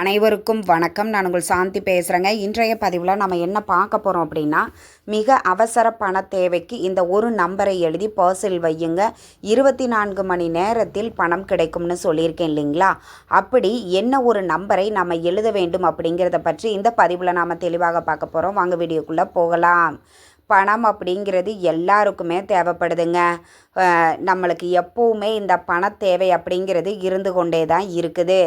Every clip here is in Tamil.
அனைவருக்கும் வணக்கம். நான் உங்கள் சாந்தி பேசுகிறேங்க இன்றைய பதிவில் நம்ம என்ன பார்க்க போகிறோம் அப்படின்னா மிக அவசர பண தேவைக்கு இந்த ஒரு நம்பரை எழுதி பர்சில் வையுங்க. இருபத்தி நான்கு மணி நேரத்தில் பணம் கிடைக்கும்னு சொல்லியிருக்கேன் இல்லைங்களா? அப்படி என்ன ஒரு நம்பரை நம்ம எழுத வேண்டும் அப்படிங்கிறத பற்றி இந்த பதிவில் நாம் தெளிவாக பார்க்க போகிறோம் வாங்க வீடியோக்குள்ளே போகலாம். பணம் அப்படிங்கிறது எல்லாருக்குமே தேவைப்படுதுங்க. நம்மளுக்கு எப்போவுமே இந்த பண தேவை அப்படிங்கிறது இருந்து கொண்டே தான் இருக்குது.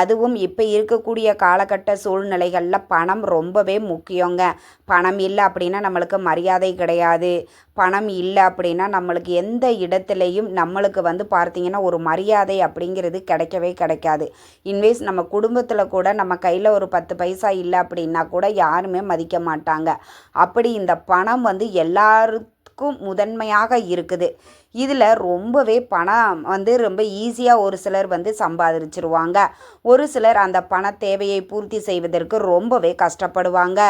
அதுவும் இப்போ இருக்கக்கூடிய காலகட்ட சூழ்நிலைகளில் பணம் ரொம்பவே முக்கியங்க. பணம் இல்லை அப்படின்னா நம்மளுக்கு மரியாதை கிடையாது. பணம் இல்லை அப்படின்னா நம்மளுக்கு எந்த இடத்துலையும் நம்மளுக்கு வந்து பார்த்திங்கன்னா ஒரு மரியாதை அப்படிங்கிறது கிடைக்கவே கிடைக்காது. இன்வேஸ் நம்ம குடும்பத்தில் கூட நம்ம கையில் ஒரு பத்து பைசா இல்லை அப்படின்னா கூட யாருமே மதிக்க மாட்டாங்க. அப்படி இந்த பணம் வந்து எல்லாருக்கும் முதன்மையாக இருக்குது. இதில் ரொம்பவே பணம் வந்து ரொம்ப ஈஸியாக ஒரு சிலர் வந்து சம்பாதிச்சிருவாங்க. ஒரு சிலர் அந்த பண தேவையை பூர்த்தி செய்வதற்கு ரொம்பவே கஷ்டப்படுவாங்க.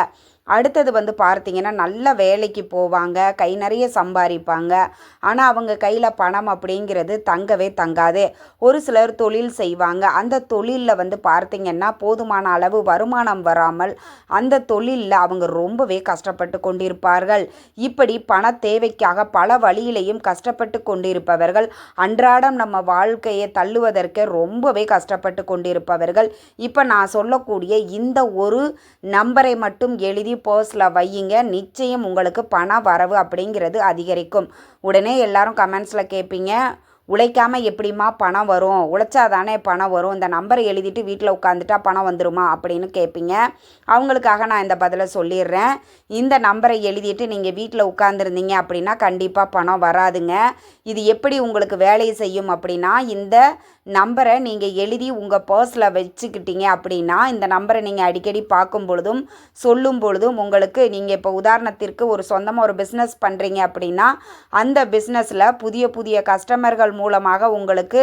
அடுத்தது வந்து பார்த்தீங்கன்னா நல்ல வேலைக்கு போவாங்க கை நிறைய சம்பாதிப்பாங்க. ஆனால் அவங்க கையில் பணம் அப்படிங்கிறது தங்கவே தங்காது. ஒரு சிலர் தொழில் செய்வாங்க. அந்த தொழிலில் வந்து பார்த்தீங்கன்னா போதுமான அளவு வருமானம் வராமல் அந்த தொழிலில் அவங்க ரொம்பவே கஷ்டப்பட்டு கொண்டிருப்பார்கள். இப்படி பண தேவைக்காக பல வழியிலையும் கஷ்டப்பட்டு கொண்டிருப்பவர்கள் அன்றாடம் நம்ம வாழ்க்கையை தள்ளுவதற்கு ரொம்பவே கஷ்டப்பட்டு கொண்டிருப்பவர்கள் இப்போ நான் சொல்லக்கூடிய இந்த ஒரு நம்பரை மட்டும் எழுதி பர்ஸில் வையுங்க. நிச்சயம் உங்களுக்கு பண வரவு அப்படிங்கிறது அதிகரிக்கும். உடனே எல்லாரும் கமெண்ட்ஸில் கேட்பீங்க. உழைக்காமல் எப்படிம்மா பணம் வரும்? உழைச்சா தானே பணம் வரும்? இந்த நம்பரை எழுதிட்டு வீட்டில் உட்காந்துட்டா பணம் வந்துருமா? அப்படின்னு கேட்பீங்க அவங்களுக்காக நான் இந்த பதிலை சொல்லிடுறேன். இந்த நம்பரை எழுதிட்டு நீங்கள் வீட்டில் உட்காந்துருந்தீங்க அப்படின்னா கண்டிப்பாக பணம் வராதுங்க. இது எப்படி உங்களுக்கு வேலையை செய்யும் அப்படின்னா இந்த நம்பரை நீங்கள் எழுதி உங்கள் பர்ஸில் வச்சுக்கிட்டீங்க அப்படின்னா இந்த நம்பரை நீங்கள் அடிக்கடி பார்க்கும் பொழுதும் சொல்லும் பொழுதும் உங்களுக்கு நீங்கள் இப்போ உதாரணத்திற்கு ஒரு சொந்தமாக ஒரு பிஸ்னஸ் பண்ணுறீங்க அப்படின்னா அந்த பிஸ்னஸில் புதிய புதிய கஸ்டமர்கள் மூலமாக உங்களுக்கு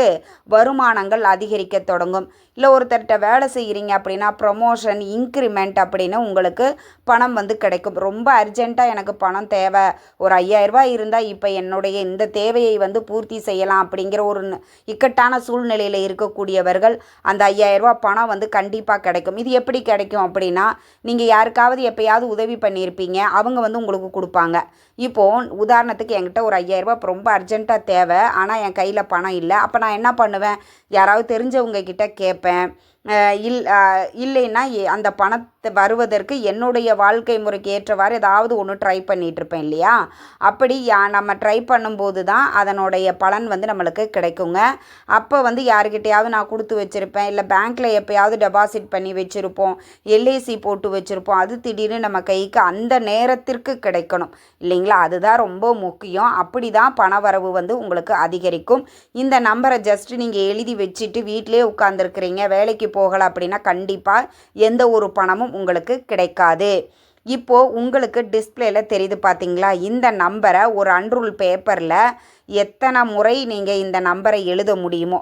வருமானங்கள் அதிகரிக்க தொடங்கும். இல்லை ஒருத்தர்கிட்ட வேலை செய்கிறீங்க அப்படின்னா ப்ரொமோஷன் இன்க்ரிமெண்ட் அப்படின்னு உங்களுக்கு பணம் வந்து கிடைக்கும். ரொம்ப அர்ஜெண்ட்டாக எனக்கு பணம் தேவை. ஒரு ஐயாயிரரூபா இருந்தால் இப்போ என்னுடைய இந்த தேவையை வந்து பூர்த்தி செய்யலாம் அப்படிங்கிற ஒரு இக்கட்டான சூழ்நிலையில் இருக்கக்கூடியவர்கள் அந்த ஐயாயிரரூபா பணம் வந்து கண்டிப்பாக கிடைக்கும். இது எப்படி கிடைக்கும் அப்படின்னா நீங்கள் யாருக்காவது எப்போயாவது உதவி பண்ணியிருப்பீங்க. அவங்க வந்து உங்களுக்கு கொடுப்பாங்க. இப்போது உதாரணத்துக்கு என்கிட்ட ஒரு ஐயாயிரரூபா ரொம்ப அர்ஜெண்ட்டாக தேவை. ஆனால் என் கையில் பணம் இல்லை. அப்போ நான் என்ன பண்ணுவேன்? யாராவது தெரிஞ்சவங்க கிட்ட கேட்பேன் இல் இல்லைன்னா எ- அந்த பணத்தை வருவதற்கு என்னுடைய வாழ்க்கை முறைக்கு ஏற்றவாறு ஏதாவது ஒன்று ட்ரை பண்ணிகிட்ருப்பேன் இல்லையா? அப்படி யா நம்ம ட்ரை பண்ணும்போது தான் அதனுடைய பலன் வந்து நம்மளுக்கு கிடைக்குங்க. அப்போ வந்து யாருக்கிட்டையாவது நான் கொடுத்து வச்சுருப்பேன். இல்லை பேங்க்கில் எப்போயாவது டெபாசிட் பண்ணி வச்சுருப்போம். எல்ஐசி போட்டு வச்சுருப்போம். அது திடீர்னு நம்ம கைக்கு அந்த நேரத்திற்கு கிடைக்கணும். இல்லைங்களா? அதுதான் ரொம்ப முக்கியம். அப்படி தான் பணவரவு வந்து உங்களுக்கு அதிகரிக்கும். இந்த நம்பரை ஜஸ்ட் நீங்கள் எழுதி வச்சுட்டு வீட்டிலே உட்காந்துருக்குறீங்க வேலைக்கு போகலை அப்படின்னா கண்டிப்பாக எந்த ஒரு பணமும் உங்களுக்கு கிடைக்காது. இப்போது உங்களுக்கு டிஸ்பிளேல தெரியுது பார்த்தீங்களா இந்த நம்பரை ஒரு அன்ரூல் பேப்பரில் எத்தனை முறை நீங்கள் இந்த நம்பரை எழுத முடியுமோ?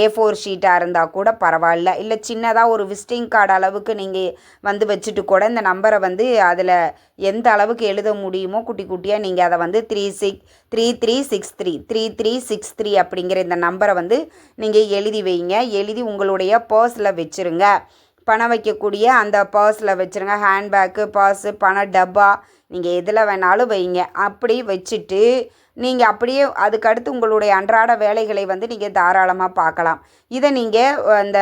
ஏ ஃபோர் ஷீட்டாக இருந்தால் கூட பரவாயில்ல. இல்லை சின்னதாக ஒரு விசிட்டிங் கார்டு அளவுக்கு நீங்கள் வந்து வச்சுட்டு கூட இந்த நம்பரை வந்து அதில் எந்த அளவுக்கு எழுத முடியுமோ குட்டி குட்டியாக நீங்கள் அதை வந்து three six three three six three three three six three அப்படிங்கிற இந்த நம்பரை வந்து நீங்கள் எழுதி வைங்க. எழுதி உங்களுடைய பர்ஸில் வச்சுருங்க. பணம் வைக்கக்கூடிய அந்த பர்ஸில் வச்சுருங்க. ஹேண்ட்பேக்கு பர்ஸு பண டப்பா நீங்கள் எதில் வேணாலும் வைங்க. அப்படி வச்சுட்டு நீங்கள் அப்படியே அதுக்கடுத்து உங்களுடைய அன்றாட வேலைகளை வந்து நீங்கள் தாராளமாக பார்க்கலாம். இதை நீங்கள் அந்த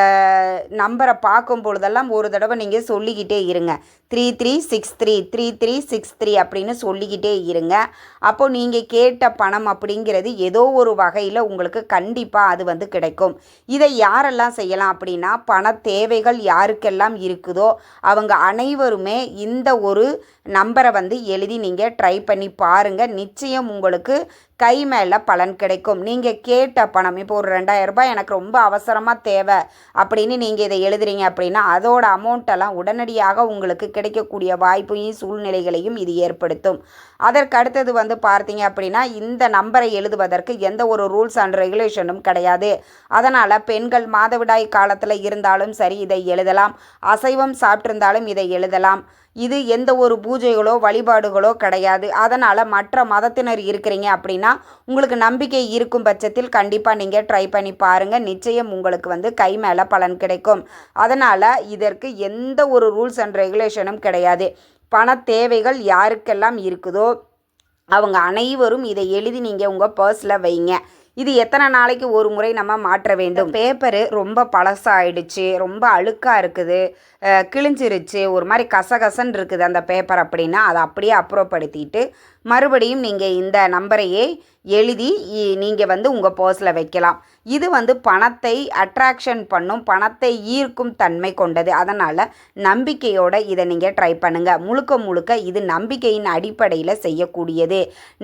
நம்பரை பார்க்கும் பொழுதெல்லாம் ஒரு தடவை நீங்கள் சொல்லிக்கிட்டே இருங்க. Three three six three three three six three அப்படின்னு சொல்லிக்கிட்டே இருங்க. அப்போது நீங்கள் கேட்ட பணம் அப்படிங்கிறது ஏதோ ஒரு வகையில் உங்களுக்கு கண்டிப்பாக அது வந்து கிடைக்கும். இதை யாரெல்லாம் செய்யலாம் அப்படின்னா பண தேவைகள் யாருக்கெல்லாம் இருக்குதோ அவங்க அனைவருமே இந்த ஒரு நம்பரை வந்து எழுதி நீங்கள் ட்ரை பண்ணி பாருங்கள் நிச்சயம் உங்களுக்கு கை மேலே பலன் கிடைக்கும். நீங்கள் கேட்ட பணம் இப்போ ஒரு ரெண்டாயிரம் ரூபாய் எனக்கு ரொம்ப அவசரமாக தேவை அப்படின்னு நீங்கள் இதை எழுதுறீங்க அப்படின்னா அதோட அமௌண்ட்டெல்லாம் உடனடியாக உங்களுக்கு கிடைக்கக்கூடிய வாய்ப்பையும் சூழ்நிலைகளையும் இது ஏற்படுத்தும். அதற்கு அடுத்தது வந்து பார்த்தீங்க அப்படின்னா இந்த நம்பரை எழுதுவதற்கு எந்த ஒரு ரூல்ஸ் அண்ட் ரெகுலேஷனும் கிடையாது. அதனால் பெண்கள் மாதவிடாய் காலத்தில் இருந்தாலும் சரி இதை எழுதலாம். அசைவம் சாப்பிட்டிருந்தாலும் இதை எழுதலாம். இது எந்த ஒரு பூஜைகளோ வழிபாடுகளோ கிடையாது. அதனால் மற்ற மதத்தினர் இருக்கிறீங்க அப்படின்னா உங்களுக்கு நம்பிக்கை இருக்கும் பட்சத்தில் கண்டிப்பாக நீங்கள் ட்ரை பண்ணி பாருங்கள் நிச்சயம் உங்களுக்கு வந்து கை மேலே பலன் கிடைக்கும். அதனால் இதற்கு எந்த ஒரு ரூல்ஸ் அண்ட் ரெகுலேஷனும் கிடையாது. பண தேவைகள் யாருக்கெல்லாம் இருக்குதோ அவங்க அனைவரும் இதை எழுதி நீங்கள் உங்கள் பர்ஸில் வைங்க. இது எத்தனை நாளைக்கு ஒரு முறை நம்ம மாற்ற வேண்டும்? பேப்பரு ரொம்ப பழசாயிடுச்சு ரொம்ப அழுக்காக இருக்குது கிழிஞ்சிருச்சு ஒரு மாதிரி கசகசன்னு இருக்குது அந்த பேப்பர் அப்படின்னா அதை அப்படியே அப்புறப்படுத்திட்டு மறுபடியும் நீங்கள் இந்த நம்பரையே எழுதி நீங்கள் வந்து உங்கள் பர்ஸில் வைக்கலாம். இது வந்து பணத்தை அட்ராக்ஷன் பண்ணும் பணத்தை ஈர்க்கும் தன்மை கொண்டது. அதனால் நம்பிக்கையோடு இதை நீங்கள் ட்ரை பண்ணுங்கள் முழுக்க முழுக்க இது நம்பிக்கையின் அடிப்படையில் செய்யக்கூடியது.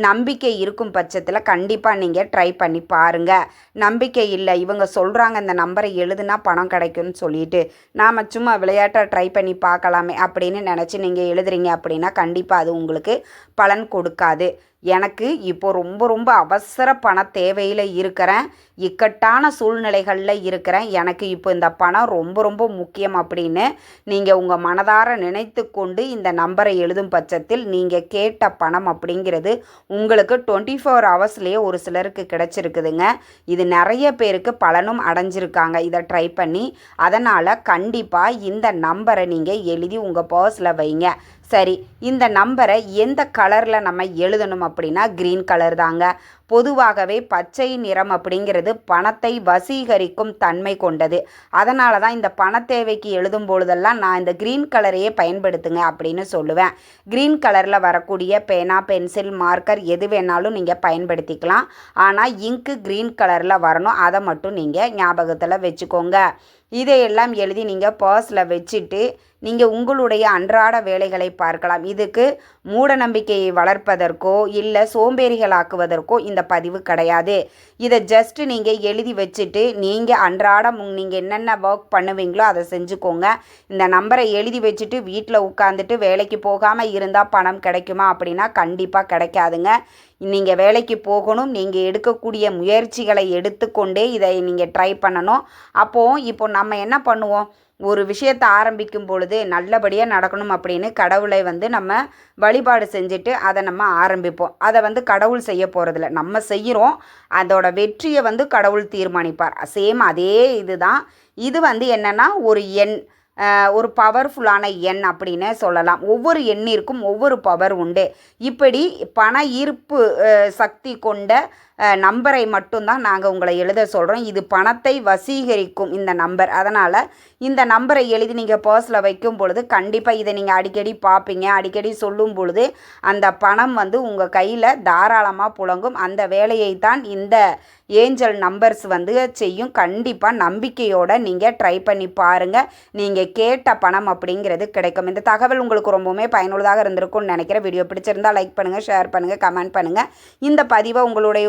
நம்பிக்கை இருக்கும் பட்சத்தில் கண்டிப்பாக நீங்கள் ட்ரை பண்ணி பாருங்கள் நம்பிக்கை இல்லை இவங்க சொல்கிறாங்க இந்த நம்பரை எழுதுனா பணம் கிடைக்கும்னு சொல்லிட்டு. நாம் சும்மா விளையாட்டை ட்ரை பண்ணி பார்க்கலாமே அப்படின்னு நினச்சி நீங்கள் எழுதுறீங்க அப்படின்னா கண்டிப்பாக அது உங்களுக்கு பலன் கொடுக்காது எனக்கு இப்போ ரொம்ப ரொம்ப அவசர பண தேவையில் இருக்கிறேன். இக்கட்டான சூழ்நிலைகளில் இருக்கிறேன். எனக்கு இப்போ இந்த பணம் ரொம்ப ரொம்ப முக்கியம் அப்படின்னு நீங்கள் உங்கள் மனதார நினைத்து கொண்டு இந்த நம்பரை எழுதும் பட்சத்தில் நீங்கள் கேட்ட பணம் அப்படிங்கிறது உங்களுக்கு டுவெண்ட்டி ஃபோர் ஹவர்ஸ்லேயே ஒரு சிலருக்கு கிடச்சிருக்குதுங்க. இது நிறைய பேருக்கு பலனும் அடைஞ்சிருக்காங்க. இதை ட்ரை பண்ணி அதனால் கண்டிப்பாக இந்த நம்பரை நீங்கள் எழுதி உங்கள் பர்ஸில் வைங்க. சரி இந்த நம்பரை எந்த கலரில் நம்ம எழுதணும் அப்படின்னா க்ரீன் கலர் தாங்க. பொதுவாகவே பச்சை நிறம் அப்படிங்கிறது பணத்தை வசீகரிக்கும் தன்மை கொண்டது. அதனால தான் இந்த பண தேவைக்கு எழுதும் பொழுதெல்லாம் நான் இந்த க்ரீன் கலரையே பயன்படுத்துங்க அப்படின்னு சொல்லுவேன். க்ரீன் கலரில் வரக்கூடிய பேனா பென்சில் மார்க்கர் எது வேணாலும் நீங்கள் பயன்படுத்திக்கலாம். ஆனால் இங்கு க்ரீன் கலரில் வரணும். அதை மட்டும் நீங்கள் ஞாபகத்தில் வச்சுக்கோங்க. இதையெல்லாம் எழுதி நீங்கள் பர்ஸில் வச்சுட்டு நீங்கள் உங்களுடைய அன்றாட வேலைகளை பார்க்கலாம். இதுக்கு மூட நம்பிக்கையை வளர்ப்பதற்கோ இல்லை சோம்பேறிகளாக்குவதற்கோ இந்த பதிவு கிடையாது. இதை ஜஸ்ட்டு நீங்கள் எழுதி வச்சுட்டு நீங்கள் அன்றாடம் நீங்கள் என்னென்ன ஒர்க் பண்ணுவீங்களோ அதை செஞ்சுக்கோங்க. இந்த நம்பரை எழுதி வச்சுட்டு வீட்டில் உட்காந்துட்டு வேலைக்கு போகாமல் இருந்தால் பணம் கிடைக்குமா அப்படின்னா கண்டிப்பாக கிடைக்காதுங்க. நீங்கள் வேலைக்கு போகணும் நீங்கள் எடுக்கக்கூடிய முயற்சிகளை எடுத்துக்கொண்டே இதை நீங்கள் ட்ரை பண்ணணும். அப்போது இப்போ நம்ம என்ன பண்ணுவோம்? ஒரு விஷயத்தை ஆரம்பிக்கும் பொழுது நல்லபடியாக நடக்கணும் அப்படின்னு கடவுளை வந்து நம்ம வழிபாடு செஞ்சுட்டு அதை நம்ம ஆரம்பிப்போம். அதை வந்து கடவுள் செய்ய போகிறதில்ல நம்ம செய்கிறோம். அதோட வெற்றியை வந்து கடவுள் தீர்மானிப்பார். சேம் அதே இதுதான். இது வந்து என்னென்னா ஒரு எண். ஒரு பவர்ஃபுல்லான எண் அப்படின்னு சொல்லலாம். ஒவ்வொரு எண்ணிற்கும் ஒவ்வொரு பவர் உண்டு. இப்படி பண ஈர்ப்பு சக்தி கொண்ட நம்பரை மட்டும்தான் நாங்கள் உங்களை எழுத சொல்கிறோம் இது பணத்தை வசீகரிக்கும் இந்த நம்பர். அதனால் இந்த நம்பரை எழுதி நீங்கள் பர்ஸில் வைக்கும் பொழுது கண்டிப்பாக இதை நீங்கள் அடிக்கடி பார்ப்பீங்க அடிக்கடி சொல்லும் பொழுது அந்த பணம் வந்து உங்கள் கையில் தாராளமாக புழங்கும். அந்த வேலையை தான் இந்த ஏஞ்சல் நம்பர்ஸ் வந்து செய்யும். கண்டிப்பாக நம்பிக்கையோடு நீங்கள் ட்ரை பண்ணி பாருங்கள் நீங்கள் கேட்ட பணம் அப்படிங்கிறது கிடைக்கும். இந்த தகவல் உங்களுக்கு ரொம்பவுமே பயனுள்ளதாக இருந்திருக்கும்னு நினைக்கிறேன். வீடியோ பிடிச்சிருந்தா லைக் பண்ணுங்கள் ஷேர் பண்ணுங்கள் கமெண்ட் பண்ணுங்கள் இந்த பதிவை உங்களுடைய